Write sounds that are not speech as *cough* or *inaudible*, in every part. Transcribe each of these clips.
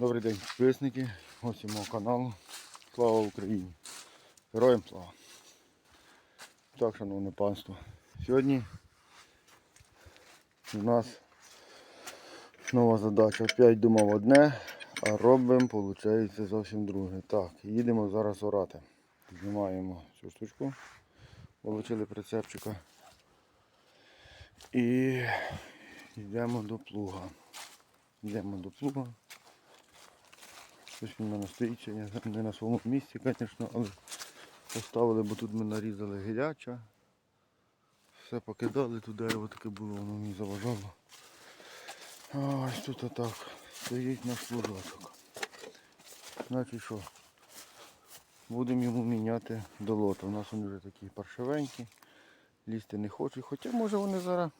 Добрий день, підписники, гості мого каналу. Слава Україні! Героям слава! Так, шановне панство. Сьогодні у нас нова задача. Опять думав одне, а робимо, виходить, зовсім друге. Так, їдемо зараз орати. Знімаємо цю штучку, отримали прицепчика. І йдемо до плуга. Йдемо до плуга. Щось він в мене стоїть сьогодні, не на своєму місці, звісно, але поставили, бо тут ми нарізали гіляча. Все покидали, тут дерево таке було, воно мені заважало. А ось тут отак. Стоїть наш плужочок. Значить що? Будемо йому міняти долото. У нас вони вже такі паршивенькі, лізти не хочуть, хоча може вони зараз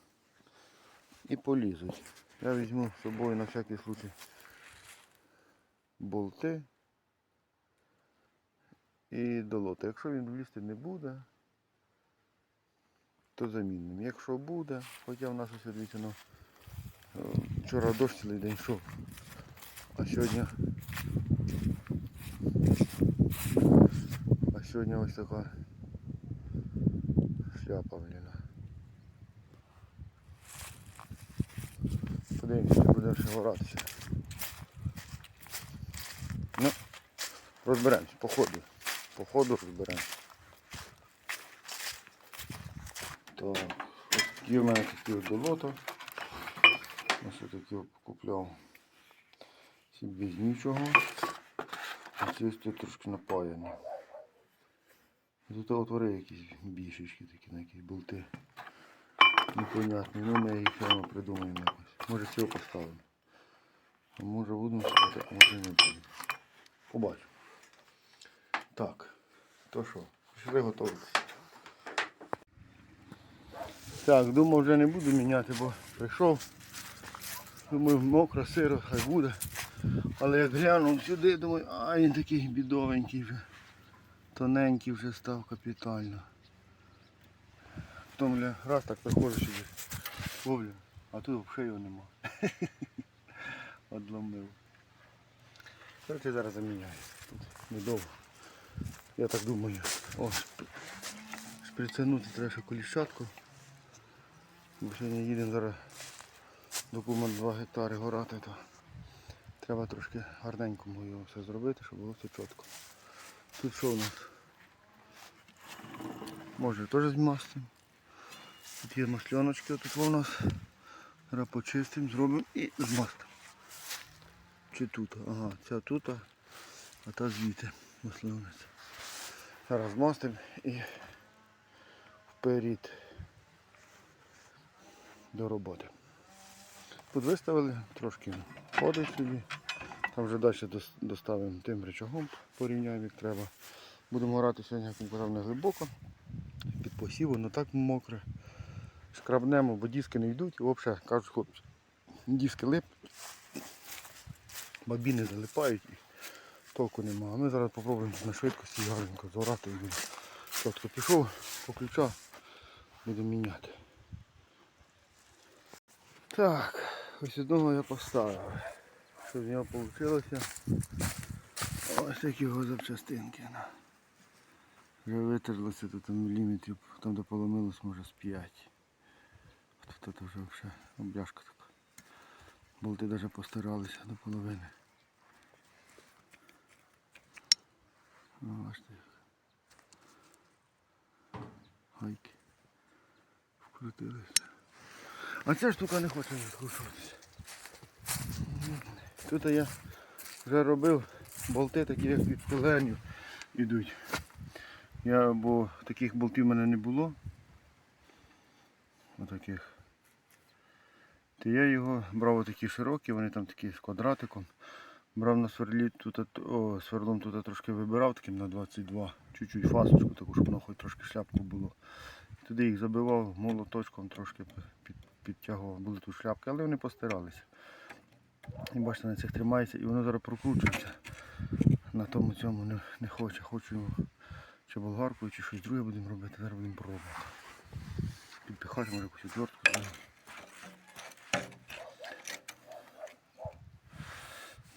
і полізуть. Я візьму з собою на всякий случай болти і долоти. Якщо він влізти не буде, то замінимо. Якщо буде, хоча в нас ось дивіться, ну, вчора дощ цілий день йшов, а сьогодні а сьогодні ось така шляпа, блін. Подивимося, чи буде ще горатися. Розберемось, по ходу. По ходу розберемось. Так, ось такі в мене такі от долото. Ось такі купляв. Ці без нічого. А ці ось тут трошки напаяні. Тут отвори якісь більшечки такі на якісь болти. Непонятні. Ну ми їх одно придумаємо якось. Може цього поставимо. А може будемо ставити, а може не будемо. Побачу. Так, то що, пішли готуватися. Так, думав вже не буду міняти, бо прийшов. Думаю, мокро, сиро, хай буде. Але як глянув сюди, думаю, а він такий бідовенький вже. Тоненький вже став капітально. Потім бля, раз так приходжу сюди. Ловлю, а тут взагалі його нема. *laughs* Одломив. Короче, зараз заміняю. Тут недовго. Я так думаю. О, шп- шприцянути треба ще коліщатку. Бо сьогодні їдемо зараз документ 2 гектари горати, то треба трошки гарненько його все зробити, щоб було все чітко. Тут що у нас? Може теж з мастим. Тут є масляночки, тут у нас. Зараз почистимо, зробимо і змастимо. Чи тут? Ага, ця тут, а та звідти маслянець. Зараз і вперед до роботи. Тут виставили, трошки ходить собі. Там вже далі доставимо тим речагом, порівняємо як треба. Будемо грати сьогодні, як казав, не глибоко. Під посів, воно так мокре. Шкрабнемо, бо диски не йдуть. Взагалі кажуть хлопці, диски лип, бабіни залипають толку нема. А ми зараз спробуємо на швидкості гарненько зорати. Чітко пішов, по ключа будемо міняти. Так, ось одного я поставив. Що з нього вийшло? Ось такі його запчастинки. Вже витерлося тут міліметрів, там де поломилось може з 5. Тут вже взагалі обляшка така. Болти навіть постаралися до половини. Бачите. Гайки. Вкрутилися. А ця штука не хоче відкручуватися. Тут я вже робив болти такі, як від пеленів йдуть. Я, бо таких болтів в мене не було. Отаких. То я його брав отакі широкі, вони там такі з квадратиком. Брав на сверлі тут, о, сверлом тут трошки вибирав таким на 22, чуть-чуть фасочку, таку, щоб хоч трошки шляпку було. Туди їх забивав молоточком, трошки під, підтягував. Були тут шляпки, але вони постиралися. І бачите, на цих тримається і воно зараз прокручується. На тому цьому не, не хоче. Хочу чи болгаркою, чи щось друге будемо робити, зараз будемо пробувати. Підпихати може якусь отвертку.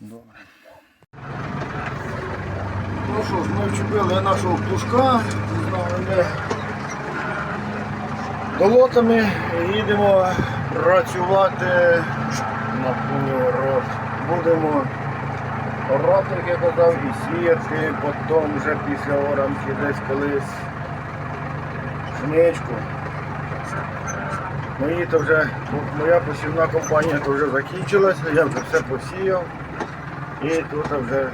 Добре. Ну що ж, ми вчепили нашого з новими долотами їдемо працювати на поворот. Будемо орати, як я казав, і сіяти, потім вже після оранки десь колись жничку. Мої то вже, моя посівна компанія то вже закінчилася, я вже все посіяв. І тут вже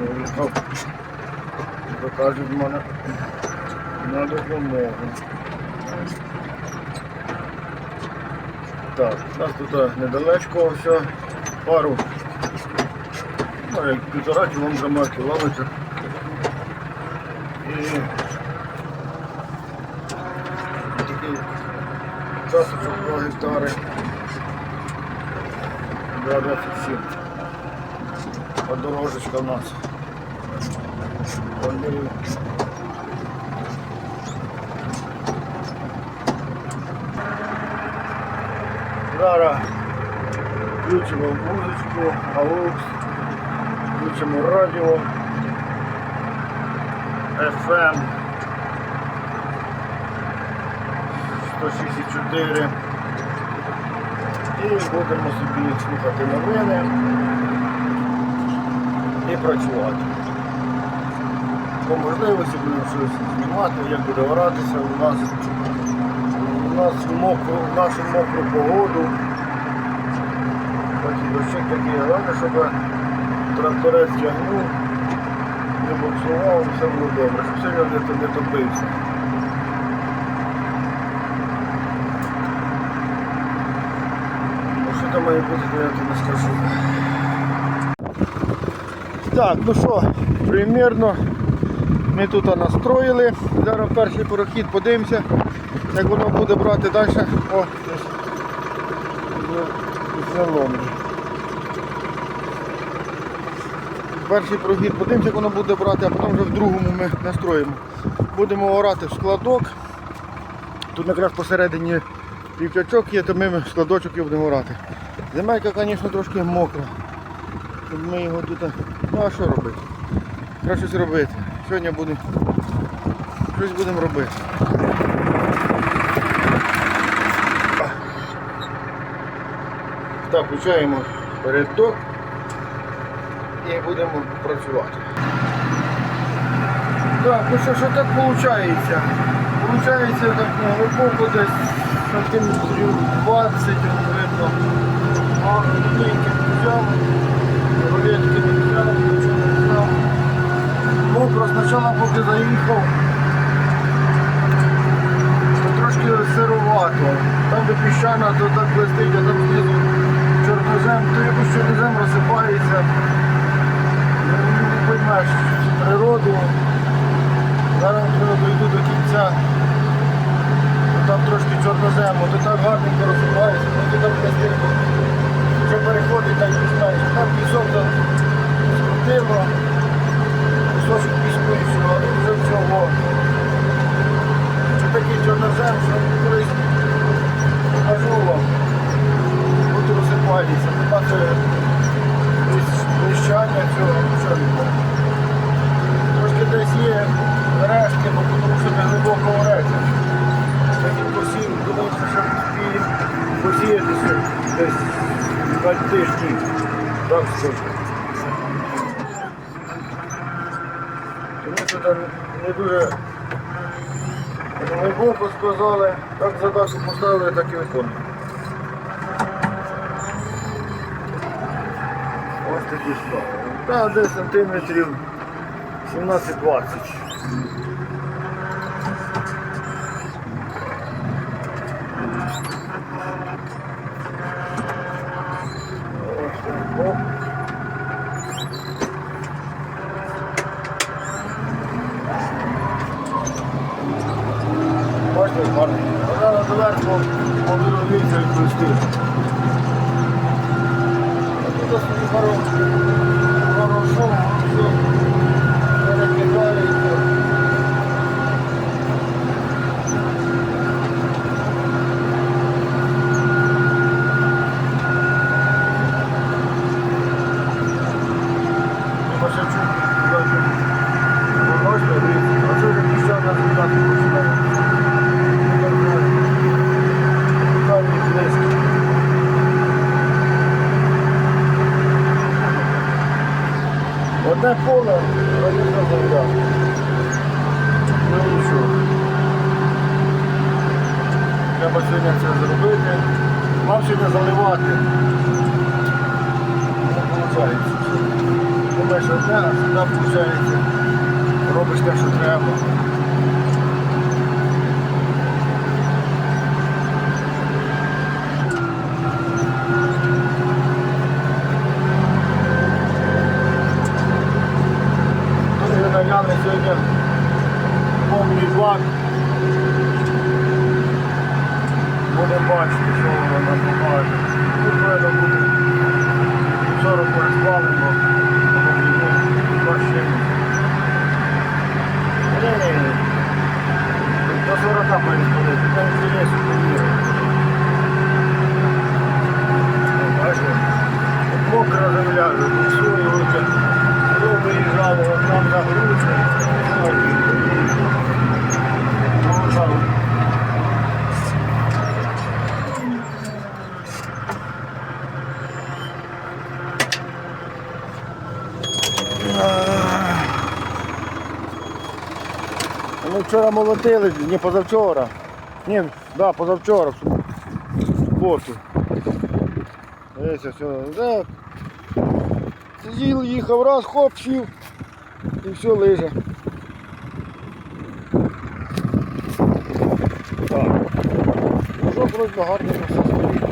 виїхав, то кажуть, в мене на допомогу. Так, у нас тут недалечко все, пару, ну, як півтора кілометра, кілометр. І такий часочок 2 гектари. Да, 27. У нас. Ой, Зараз включимо музичку, аукс, включимо радіо, FM 164 і будемо собі слухати новини і працювати. По можливості будемо щось знімати, як буде оратися у нас. У нас мокру, в нашу мокру погоду. Такий дощик такий головне, щоб тракторець тягнув, не буксував, все було добре, щоб сильно не, топився. Ну що там має бути, я тобі скажу. Так, ну що, примірно ми тут настроїли. Зараз перший порохід подивимося, як воно буде брати далі. О, зняло. Перший прохід подивимося, як воно буде брати, а потім вже в другому ми настроїмо. Будемо орати в складок. Тут якраз посередині півчачок є, то ми в складочок і будемо орати. Земелька, звісно, трошки мокра. Ми його тут... Ну а що робити? Треба щось робити. Сьогодні буде... щось будемо робити. Так, включаємо передок і будемо працювати. Так, ну що, що так виходить? Получається так ну, глибоко десь сантиметрів 20 видно. А лінійки взяв, рулетки не взяв, нічого не взяв. Мокро спочатку поки заїхав. Трошки сирувато. Там де піщана, то так блистить, а там знизу чорнозем, то якось чорнозем розсипається. Ну, Не поймеш природу. Зараз треба дойду до кінця. Там трошки чорнозему, то так гарненько розсипається, то там блистить. Вже переходить так не знаєш. Там пісок скрутило, кусочок піску і всього, і вже всього. Це такий чорнозем, що колись покажу вам. Тут розсипається, нема це блищання цього, немає. Трошки десь є рештки, бо тому що не глибоко орете. Такий посів, думаю, що посіятися десь два. Так скажу. Тому що там не дуже глибоко сказали, так задачу поставили, так і виконуємо. Ось такі справи. Та десь сантиметрів 17-20. Ось так, оп. Бачите, гарно. А зараз доверху обіровіться відпусти. А тут собі хорошо, хорошо, все перекидається. одне поле, радіна земля. Ну нічого. Треба сьогодні це зробити. Мав сьогодні заливати. Не виходить. Одне, а сюди виходить. Робиш те, що треба. Сьогодні повний бак. Будемо бачити, що воно нам покаже. Тут повинно бути 40 переспалимо, або. Ні-ні-ні. До 40 переспалити, там вже є сувеніри. Бачите? Мокра земля, оце. Хто виїжджав, там загрузка. Ну, там. Ми молотили, ні позавчора. Ні, да, позавчора, в суботу. Дивіться, все. Да. Сидів, їхав, раз, хоп, сів і все лиже. Так. Що, вроді гарно все стоїть,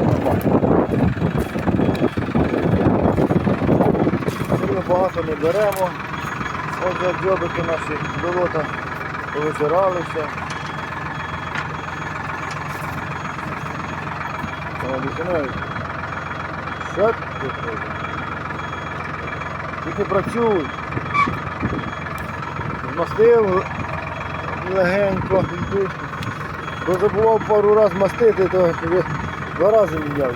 багато не беремо. Ось дзьобики наші болота починають. Що ти? Тільки працюй. Змастив легенько йду. Бо забував пару раз мастити, то два рази міняв.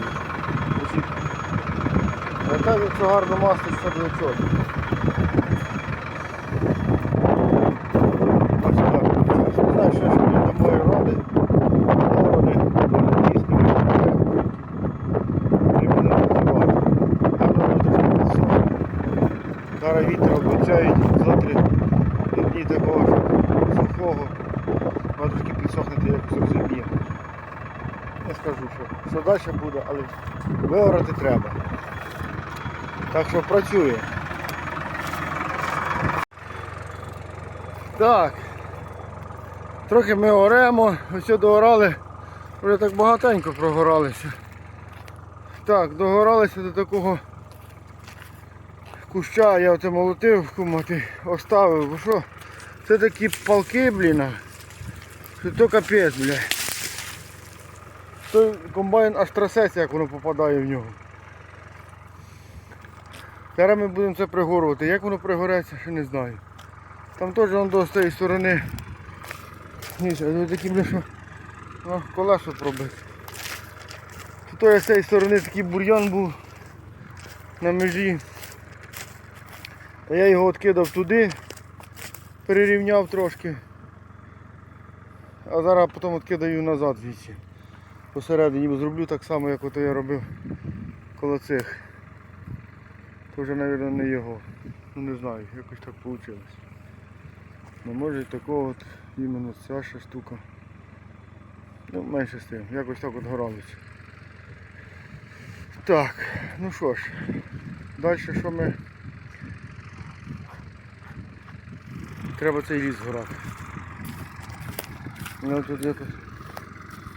А так, якщо гарно мастиш, то буде чорно. Ось так. Не знаю, що ж мені до моєї ради. Городи, дійсно, треба працювати. Гарно буде працювати. Зараз вітер обіцяють завтра дні такого ж сухого. Воно трошки підсохнути як зрозуміє. Не скажу, що, що далі буде, але виорати треба. Так що працює. Так. Трохи ми оремо, ось доорали, вже так багатенько прогоралися. Так, догоралися до такого куща, я оце молотив, кумати, оставив, бо що? Це такі палки, блін. Що то капець, бля. Той комбайн аж трясеться, як воно попадає в нього. Зараз ми будемо це пригорувати. Як воно пригореться, ще не знаю. Там теж воно з цієї сторони. Ні, це такі, що ну, колесо пробити. Тут я з цієї сторони такий бур'ян був на межі. Та я його відкидав туди, перерівняв трошки. А зараз потім відкидаю назад звідси. Посередині зроблю так само, як ото я робив коло цих. То вже, мабуть, не його. Ну не знаю, якось так вийшло. Ну може такого от іменно ця ще штука. Ну менше з тим, якось так от горалося. Так, ну що ж, далі що ми Треба цей ліс згорати. Ну, тут якось,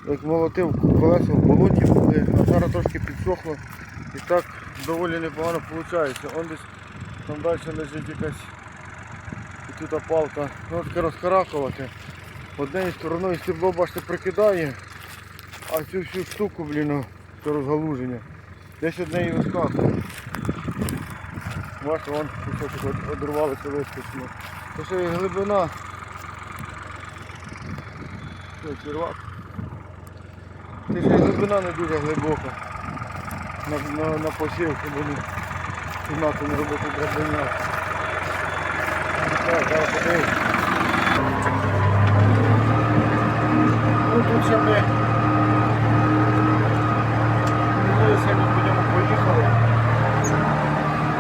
як молотив колеса в болоті а зараз трошки підсохло і так доволі непогано виходить. Он десь там далі лежить якась тут палка. Ну таке розкаракувати. Однією стороною стебло бачите прикидає, а цю всю штуку, блін, це розгалуження. Десь одне і вискакує. Бачите, вон кусочок од- одрвалося. Це ще глибина. Що, червак? Глибина не дуже глибока. На, на, на посів, щоб кімнату не робити драбиня. Так, зараз подивимось. Ну тут ще ми сьогодні ньому поїхали.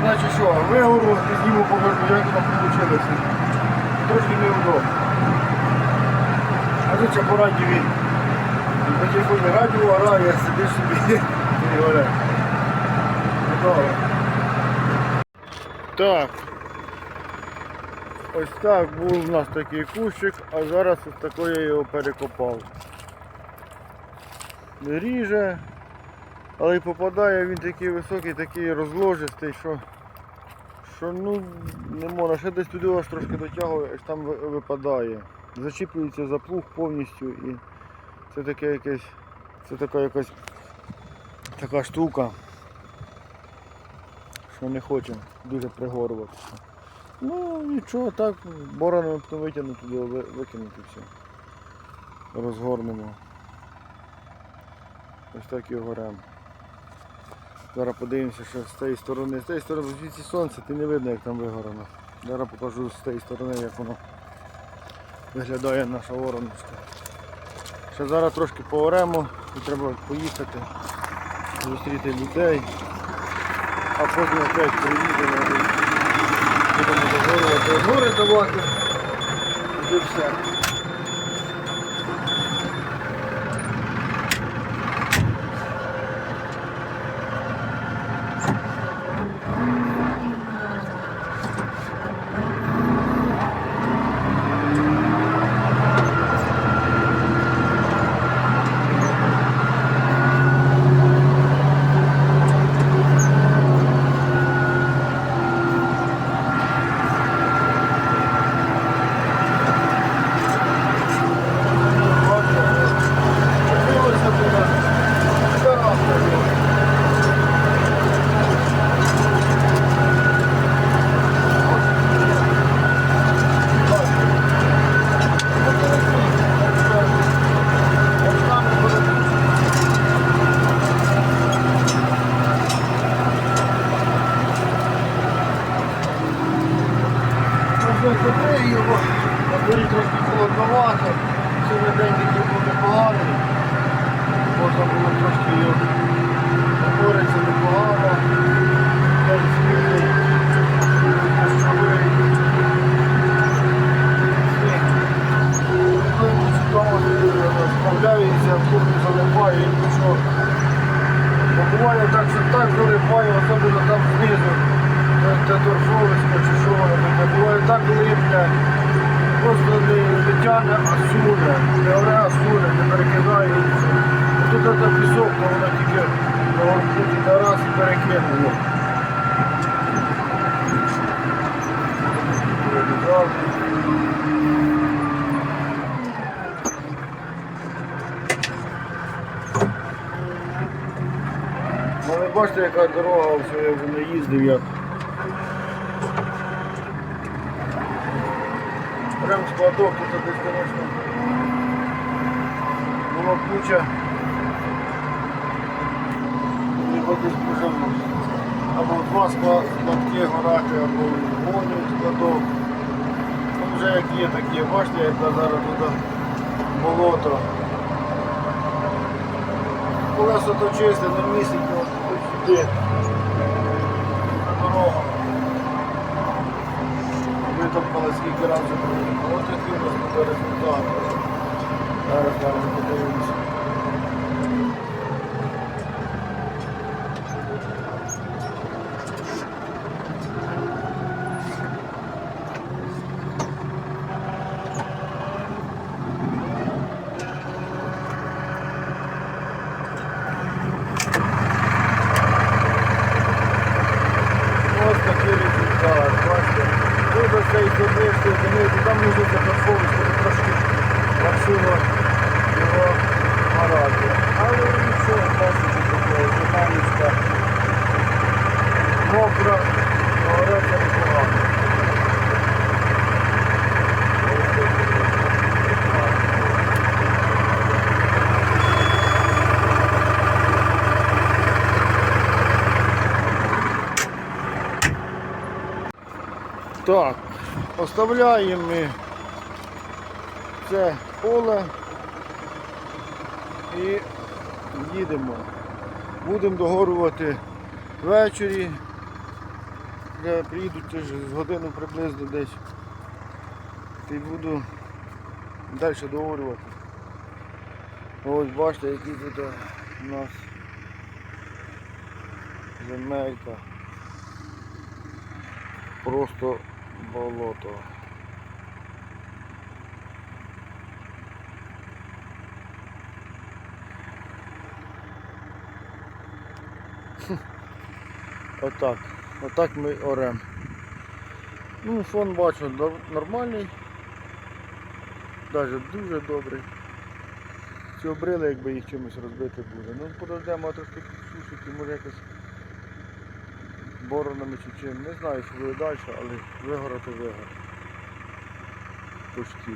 значить що, вигору, зніму покажу, як там вийшло. Трошки неудобно. А тут ще по по телефоні радіо грає, сидиш собі і говорять. Готово. Так. Ось так був у нас такий кущик, а зараз ось такий я його перекопав. Не ріже, але й попадає він такий високий, такий розложистий, що, що ну не можна. Ще десь туди аж трошки дотягує, аж там випадає. Зачіплюється за плуг повністю і це таке якесь, це така якась така штука, що не хоче дуже пригоруватися. Ну нічого, так, потім витягнути туди, викинути все. Розгорнемо. Ось так і горем. Зараз подивимося, що з цієї сторони. З цієї сторони звідси сонце, ти не видно, як там вигорано. Зараз покажу з цієї сторони, як воно виглядає наша вороночка. Ще зараз трошки пооремо, треба поїхати, зустріти людей, а потім опять приїдемо будемо догорювати. Гори давати. І все. Закрити його, на дворі трохи холодновато, сьогодні день такий був непоганий, можна було трошки його говориться непогано, день світлий, дощовий, сніг. Коли чудово справляється, кухню заливає і нічого. Бо буває так, що так заливає, особливо там знизу. Торфовисько чи що воно таке. Буває так липне, просто не, не тягне, а суне. Не оре, а суне, не перекидає Тут це пісок, то воно тільки на раз і перекинуло. Ну бачите, яка дорога, все, я вже не їздив як. Складок тут десь, звісно. Було куча. Ніби десь вже або два склад- складки горати, або гоню складок. Ну вже як є, так є. Бачите, яка зараз тут болото. Колесо то чисте, не місяць, сюди. Скільки разів проїхали. Ось який у нас буде результат. Зараз зараз подивимося. Ось такий результат. Бачите, тут ось цей зубнистий зимити, там лежиться торфовисько, тут трошки красиво його марати. Але нічого, бачите, таке, динамічка. Мокро, говорять, це непогано. Так, оставляємо ми це поле і їдемо. Будемо догорувати ввечері. вже приїду через з годину приблизно десь. Й буду далі договорювати. Ось бачите, який тут у нас земелька. Просто болото. Отак. Отак ми орем. Ну, фон бачу нормальний. Навіть дуже добрий. Ці обрили, якби їх чимось розбити буде. Ну подождемо трошки підсушити, може якось боронами чи чим. Не знаю, що буде далі, але вигора то вигора. Почти.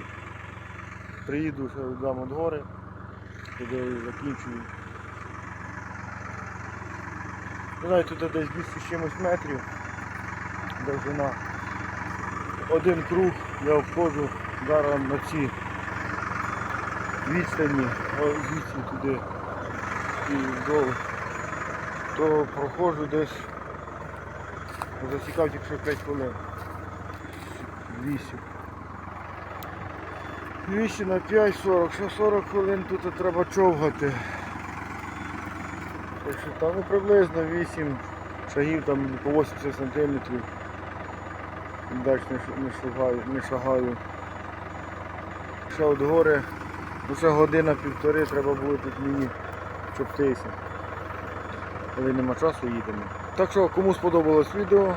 Приїду, ще дам від гори, туди закінчую. Знаю, тут десь 200 з чимось метрів. Довжина. Один круг я обходжу зараз на ці відстані, звідси туди і вдолу, то проходжу десь, засікав тільки що 5 хвилин. 8. 200 на 5, 40, ще 40 хвилин тут треба човгати. Так що там ну, приблизно 8 шагів там по 80 сантиметрів. Далі не, не, шагаю, не шагаю. Ще от гори, ну ще година-півтори треба буде тут мені чоптися. Коли нема часу їдемо. Так що кому сподобалось відео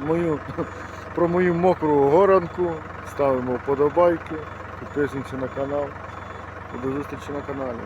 мою, *laughs* про мою мокру горанку, ставимо вподобайки, підписуємося на канал. До зустрічі на каналі.